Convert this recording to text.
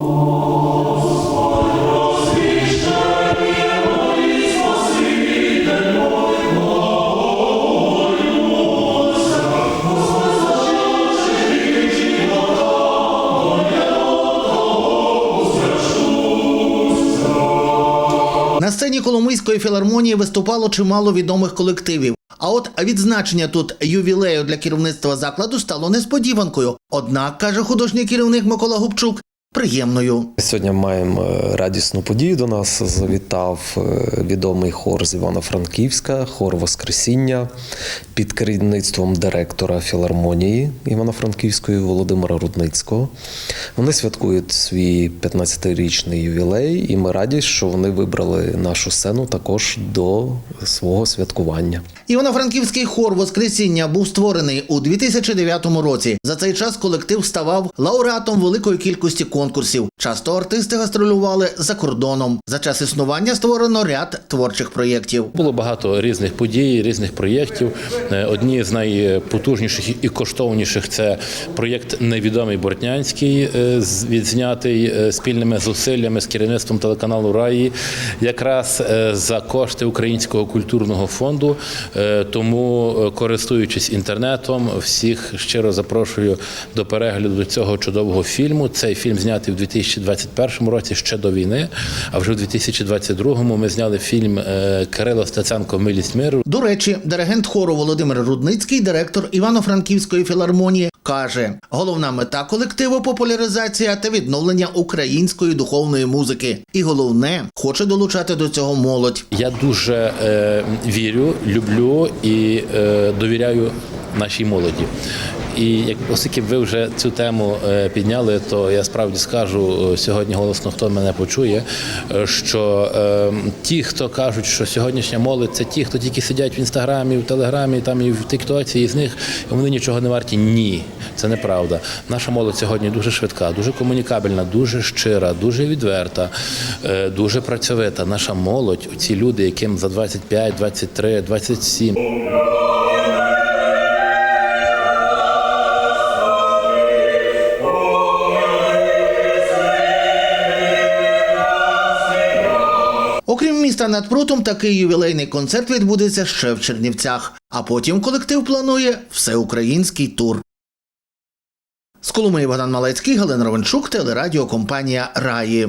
На сцені Коломийської філармонії виступало чимало відомих колективів. А от відзначення тут ювілею для керівництва закладу стало несподіванкою. Однак, каже художній керівник Микола Губчук, приємною. Сьогодні маємо е, радісну подію. До нас завітав е, відомий хор з Івано-Франківська, хор Воскресіння під керівництвом директора філармонії Івано-Франківської Володимира Рудницького. Вони святкують свій 15-річний ювілей, і ми раді, що вони вибрали нашу сцену також до свого святкування. Івано-Франківський хор Воскресіння був створений у 2009 році. За цей час колектив ставав лауреатом великої кількості конкурсів. Часто артисти гастролювали за кордоном. За час існування створено ряд творчих проєктів. Було багато різних подій, різних проєктів. Е, Одні з найпотужніших і коштовніших це проєкт Невідомий Бортнянський, е, відзнятий е, спільними зусиллями з керівництвом телеканалу Раї, якраз за кошти Українського культурного фонду. Тому, користуючись інтернетом, всіх щиро запрошую до перегляду цього чудового фільму. Цей фільм знятий в 2021 році ще до війни. А вже в 2022 ми зняли фільм е, Кирило Стеценко Милість миру. До речі, диригент хору Володимир Рудницький, директор Івано-Франківської філармонії, каже: головна мета колективу популяризація та відновлення української духовної музики. І головне, хоче долучати до цього молодь. Я дуже е, вірю, люблю і е, довіряю нашій молоді. І як оскільки ви вже цю тему е, підняли, то я справді скажу е, сьогодні голосно, хто мене почує, е, що ті, хто кажуть, що сьогоднішня молодь це ті, хто тільки сидять в інстаграмі, в телеграмі, там і в Тіктоці, і з них вони нічого не варті. Ні, це неправда. Наша молодь сьогодні дуже швидка, дуже комунікабельна, дуже щира, дуже відверта, дуже працьовита. Наша молодь, ці люди, яким за 25, 23, 27, Окрім міста над прутом, такий ювілейний концерт відбудеться ще в Чернівцях. А потім колектив планує всеукраїнський тур. З Коломиї Богдан Малецький, Галина Ровенчук, телерадіокомпанія Раї.